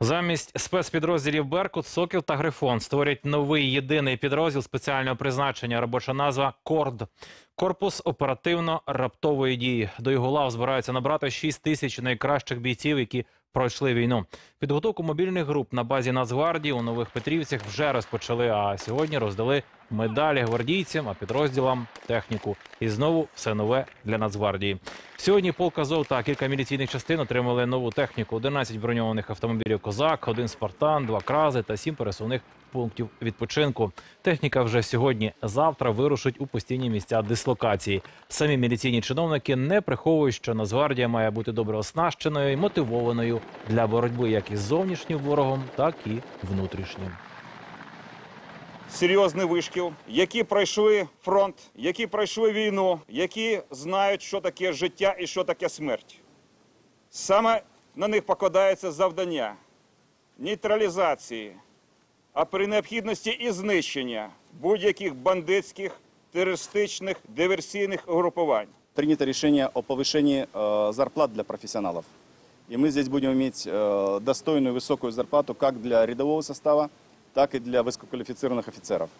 Замість спецпідрозділів Беркут, Сокіл та Грифон створять новий єдиний підрозділ спеціального призначення. Робоча назва КОРД. Корпус оперативно-раптової дії. До його лав збираються набрати 6 тисяч найкращих бійців, які пройшли війну. Підготовку мобільних груп на базі Нацгвардії у Нових Петрівцях вже розпочали. А сьогодні роздали медалі гвардійцям, а підрозділам техніку. І знову все нове для Нацгвардії. Сьогодні полк Азов та кілька міліційних частин отримали нову техніку: 11 броньованих автомобілів Козак, один Спартан, два крази та сім пересувних пунктів відпочинку. Техніка вже сьогодні-завтра вирушить у постійні місця дислокації. Самі міліційні чиновники не приховують, що Нацгвардія має бути добре оснащеною і мотивованою для боротьби як із зовнішнім ворогом, так і внутрішнім серйозний вишкіл, які пройшли фронт, які пройшли війну, які знають, що таке життя і що таке смерть. Саме на них покладається завдання нейтралізації, а при необхідності і знищення будь-яких бандитських, терористичних, диверсійних угрупувань. принято решение о повышении э, зарплат для профессионалов. И мы здесь будем иметь э, достойную высокую зарплату как для рядового состава, так и для высококвалифицированных офицеров.